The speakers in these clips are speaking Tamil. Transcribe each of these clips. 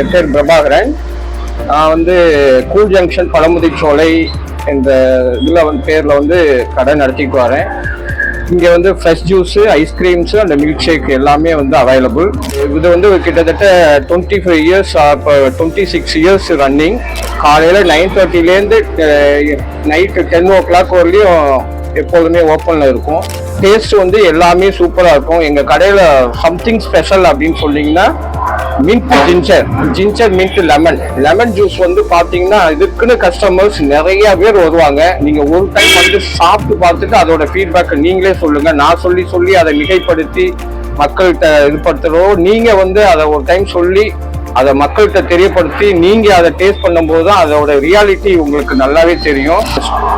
என் பேர் பிரபாகரன். நான் வந்து கூல் ஜங்ஷன் பழமுதி சோலை என்ற இதில் வந்து பேரில் வந்து கடை நடத்திட்டு வரேன். இங்கே வந்து ஃப்ரெஷ் ஜூஸு ஐஸ்கிரீம்ஸு அந்த மில்க் ஷேக் எல்லாமே வந்து அவைலபிள் இது வந்து கிட்டத்தட்ட டுவெண்ட்டி ஃபைவ் இயர்ஸ் இப்போ டுவெண்ட்டி சிக்ஸ் இயர்ஸ் ரன்னிங் காலையில் நைன் தேர்ட்டிலேருந்து நைட்டு டென் ஓ கிளாக் வரலையும் எப்போதுமே ஓப்பனில் இருக்கும். டேஸ்ட் வந்து எல்லாமே சூப்பராக இருக்கும். எங்கள் கடையில் சம்திங் ஸ்பெஷல் அப்படின்னு சொன்னீங்கன்னா mint ginger ginger mint lemon lemon juice வந்து பாத்தீங்கன்னா இதுக்குன்னு கஸ்டமர்ஸ் நிறைய பேர் வருவாங்க. நீங்கள் ஒரு டைம் வந்து சாப்பிட்டு பார்த்துட்டு அதோட ஃபீட்பேக் நீங்களே சொல்லுங்க. நான் சொல்லி சொல்லி அதை மிகைப்படுத்தி மக்கள்கிட்ட இது நீங்க நீங்கள் வந்து அதை ஒரு டைம் சொல்லி அதை மக்கள்கிட்ட தெரியப்படுத்தி நீங்க அதை டேஸ்ட் பண்ணும்போது தான் அதோட ரியாலிட்டி உங்களுக்கு நல்லாவே தெரியும்.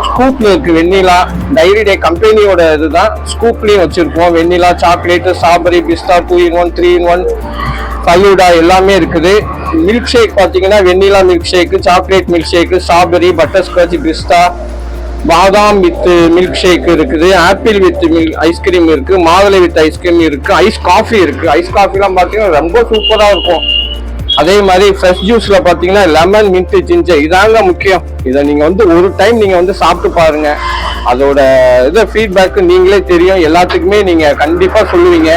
ஸ்கூப்ல இருக்கு வெண்ணிலா டைரி டே கம்பெனியோட இதுதான். ஸ்கூப்லயும் வச்சிருக்கோம். Vanilla chocolate strawberry pista two in one three in one falooda எல்லாமே இருக்குது. மில்க் ஷேக் பார்த்தீங்கன்னா vanilla milk shake chocolate milk shake strawberry butterscotch பிஸ்தா பாதாம் வித் மில்க் ஷேக் இருக்குது. ஆப்பிள் வித் மில்க் ஐஸ்கிரீம் இருக்கு. மாதுளை வித் ஐஸ்கிரீம் இருக்கு. ஐஸ் காஃபி இருக்கு. ஐஸ் காஃபிலாம் பார்த்தீங்கன்னா ரொம்ப சூப்பராக இருக்கும். அதே மாதிரி ஃப்ரெஷ் ஜூஸ்ல பார்த்தீங்கன்னா லெமன் மின்ட் ஜிஞ்சர் இதாங்க முக்கியம். இதை நீங்க வந்து ஒரு டைம் நீங்க வந்து சாப்பிட்டு பாருங்க. அதோட இது ஃபீட்பேக்கு நீங்களே தெரியும். எல்லாத்துக்குமே நீங்க கண்டிப்பா சொல்லுவீங்க.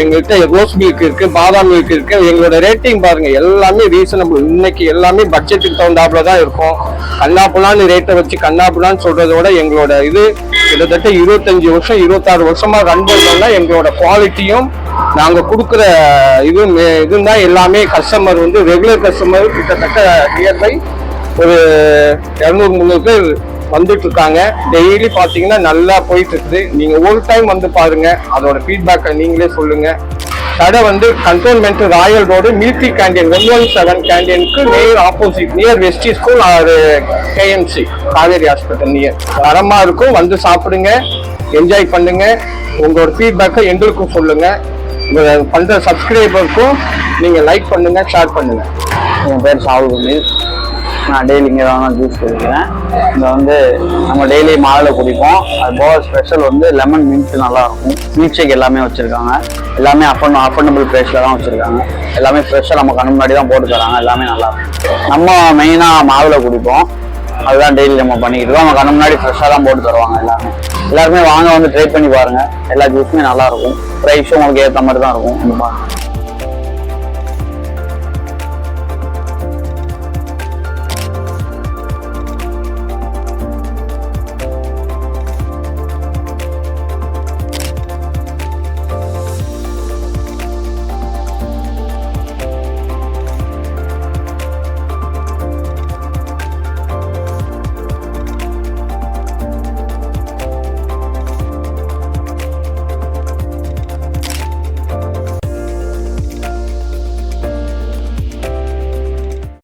எங்கள்கிட்ட ரோஸ் மில்க் இருக்கு பாதாம் மில்க் இருக்கு. எங்களோட ரேட்டிங் பாருங்க எல்லாமே ரீசனபிள் இன்னைக்கு எல்லாமே பட்ஜெட்டுக்கு தகுந்தாப்புல தான் இருக்கும். கண்ணாப்புலான்னு ரேட்டை வச்சு கண்ணாப்புலான்னு சொல்றதை விட எங்களோட இது கிட்டத்தட்ட இருபத்தஞ்சு வருஷம் இருபத்தாறு வருஷமா ரன் பண்ணோம்னா எங்களோட குவாலிட்டியும் நாங்க கொடுக்குற இது இதுதான் எல்லாமே கஸ்டமர் வந்து ரெகுலர் கஸ்டமர் கிட்டத்தட்ட நியர்பை ஒரு இரநூறு முந்நூறு பேர் வந்துட்டு இருக்காங்க டெய்லி பார்த்தீங்கன்னா நல்லா போயிட்டு இருக்குது நீங்க ஒரு டைம் வந்து பாருங்க. அதோட ஃபீட்பேக்கை நீங்களே சொல்லுங்க. கடை வந்து cantonment royal road milky canteen one one seven கேண்டீனுக்கு near opposite near வெஸ்டி school R KMC Kaveri hospital near தரமா இருக்கும். வந்து சாப்பிடுங்க. என்ஜாய் பண்ணுங்க. உங்களோட ஃபீட்பேக்கை எங்களுக்கும் சொல்லுங்க. பண்ணுற பண்ற சப்ஸ்கிரைபருக்கும் நீங்க லைக் பண்ணுங்க ஷேர் பண்ணுங்க. என் பேர் சாகுபதி நான் டெய்லி இங்கே தான் ஜூஸ் குடிக்கிறேன். இங்கே வந்து நம்ம டெய்லி மாதுளை குடிப்போம். அது போக ஸ்பெஷல் வந்து லெமன் மின்ட் நல்லாயிருக்கும். மில்க் ஷேக் எல்லாமே வச்சுருக்காங்க. எல்லாமே அஃபோர்ட் அஃபோர்டபுள் ப்ரைஸில் தான் வச்சுருக்காங்க. எல்லாமே ஃப்ரெஷ்ஷாக நம்ம கண்ணு முன்னாடி தான் போட்டு தராங்க. எல்லாமே நல்லா இருக்கும் நம்ம மெயினாக மாதுளை குடிப்போம். அதுதான் டெய்லி நம்ம பண்ணிக்கிட்டு இருக்கோம். நம்ம கண்ணு முன்னாடி ஃப்ரெஷ்ஷாக தான் போட்டு தருவாங்க எல்லாமே. எல்லாருமே வாங்க வந்து ட்ரை பண்ணி பாருங்கள் எல்லா ஜூஸுமே நல்லாயிருக்கும். ப்ரைஸும் உங்களுக்கு ஏற்ற மாதிரி தான் இருக்கும். வந்து